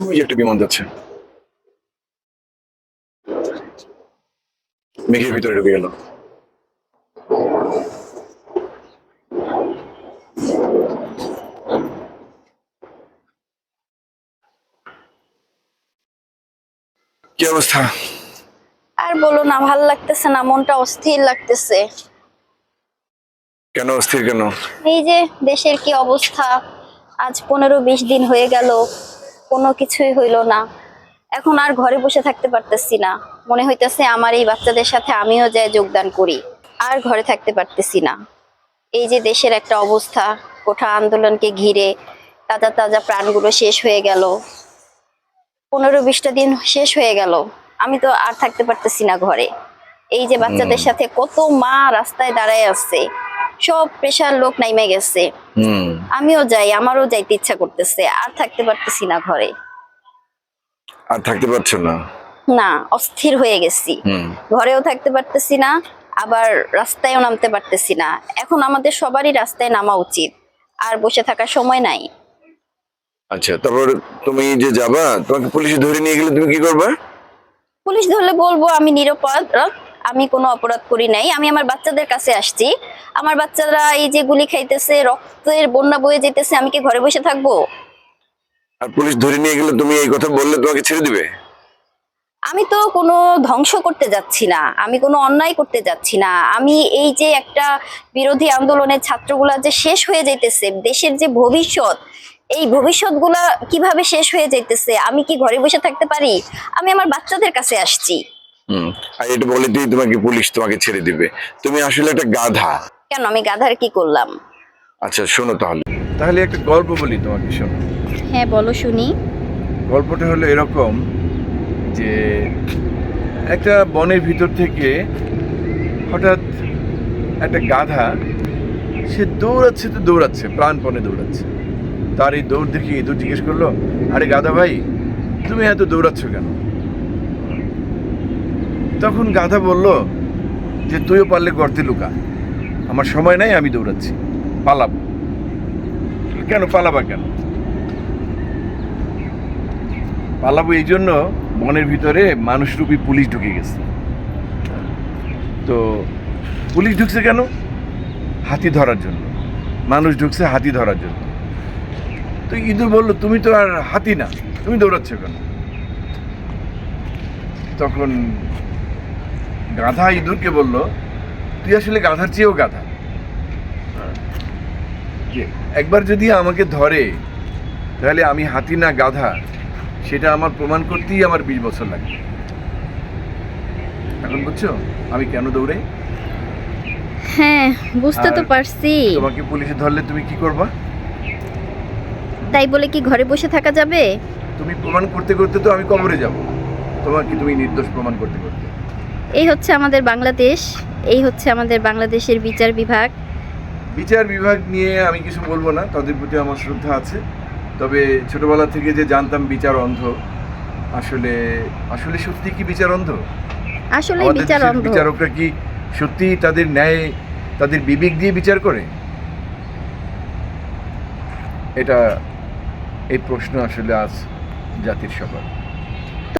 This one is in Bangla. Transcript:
ওই একটা বিমান যাচ্ছে। মেঘের ভিতরে ঢুকে গেল। কি অবস্থা? আর বলো না ভালো লাগতেছে না? মনটা অস্থির লাগতেছে। কেন অস্থির কেন? এই যে দেশের কি অবস্থা? আজ পনেরো বিশ দিন হয়ে গেল। কোনো কিছুই হইল না। এখন আর ঘরে বসে থাকতে পারতেছি না। মনে হইতেছে আমার এই বাচ্চাদের সাথে আমিও যাই যোগদান করি আর ঘরে থাকতে পারতেছি না। এই যে দেশের একটা অবস্থা কোঠা আন্দোলনকে ঘিরে তাজা তাজা প্রাণগুলো শেষ হয়ে গেল। পনেরো বিশটা দিন শেষ হয়ে গেল। আমি তো আর থাকতে পারতেছি না ঘরে। এই যে বাচ্চাদের সাথে কত মা রাস্তায় দাঁড়ায় আছে। সব প্রেশার লোক নাইমে গেছে। আমিও যাই আমারও যাইতে ইচ্ছা করতেছে আর থাকতে পারতেছি না ঘরে। আর থাকতে পারছ না? না অস্থির হয়ে গেছি। ঘরেও থাকতে পারতেছি না আবার রাস্তায়ও নামতে পারতেছি না। এখন আমাদের সবারই রাস্তায় নামা উচিত আর বসে থাকার সময় নাই। আচ্ছা তারপর তুমি যে যাবা তোমাকে পুলিশে ধরে নিয়ে গেলে তুমি কি করবা? পুলিশ ধরলে বলব আমি নিরপরাধ আমি কোনো অপরাধ করি নাই। আমি আমার বাচ্চাদের কাছে আসছি। আমার বাচ্চারা এই যে গুলি খাইতেছে রক্তের বন্যা বয়ে যেতেছে আমি কি ঘরে বসে থাকব? আর পুলিশ ধরে নিয়ে গেলে তুমি এই কথা বললে তোমাকে ছেড়ে দিবে? আমি তো কোনো ধ্বংস করতে যাচ্ছি না। আমি কোনো অন্যায় করতে যাচ্ছি না। আমি এই যে একটা বিরোধী আন্দোলনের ছাত্রগুলা যে শেষ হয়ে যাইতেছে দেশের যে ভবিষ্যৎ এই ভবিষ্যৎগুলা কীভাবে শেষ হয়ে যাইতেছে? আমি কি ঘরে বসে থাকতে পারি? আমি আমার বাচ্চাদের কাছে আসছি। আর এটা বলে দিয়ে তোমাকে পুলিশ তোমাকে ছেড়ে দিবে। তুমি আসলে একটা গাধা। কেন? আমি গাধার কি করলাম? আচ্ছা শোনো তাহলে। তাহলে একটা গল্প বলি তোমাকে শোনো। হ্যাঁ বলো শুনি। গল্পটা হলো এরকম যে একটা বনের ভিতর থেকে হঠাৎ একটা গাধা সে দৌড়াচ্ছে তো দৌড়াচ্ছে প্রাণপণে দৌড়াচ্ছে। তার এই দৌড় দেখে ইঁদুর জিজ্ঞেস করল আরে গাধা ভাই তুমি এত দৌড়াচ্ছ কেন? তখন গাধা বলল যে, তুইও পারলে গর্তে লুকা। আমার সময় নাই, আমি দৌড়াচ্ছি। পালাব। কেন পালাবা কেন? পালাবো এই জন্য বনের ভিতরে মানুষরূপী পুলিশ ঢুকে গেছে। তো পুলিশ ঢুকছে কেন? হাতি ধরার জন্য। মানুষ ঢুকছে হাতি ধরার জন্য। তো ইঁদুর বলল, তুমি তো আর হাতি না, তুমি দৌড়াচ্ছ কেন? তখন গাধা ইঁদুরকে বলল তুই আসলে গাধার চেয়েও গাধা? একবার যদি আমাকে ধরে তাহলে আমি হাতি না গাধা সেটা আমার প্রমাণ করতেই আমার বিশ বছর লাগে এখন বুঝছ? আমি কেন দৌড়ে হ্যাঁ বুঝতে তো পারছি। তোমাকে পুলিশে ধরলে তুমি কি করবা? তাই বলে কি ঘরে বসে থাকা যাবে? তুমি প্রমাণ করতে করতে তো আমি কবরে যাব। তোমাকে তুমি নির্দোষ প্রমাণ করতে করতে। এই হচ্ছে আমাদের বাংলাদেশ এই হচ্ছে আমাদের বাংলাদেশের বিচার বিভাগ। বিচার বিভাগ নিয়ে আমি কিছু বলব না তাদের প্রতি আমার শ্রদ্ধা আছে। তবে ছোটবেলা থেকে যে জানতাম বিচার অন্ধ আসলে আসলে সত্যি কি বিচার অন্ধ? আসলে বিচার অন্ধ। বিচারকরা কি সত্যি তাদের ন্যায় তাদের বিবেক দিয়ে বিচার করে? এটা এই প্রশ্ন আসলে আজ জাতির সবার।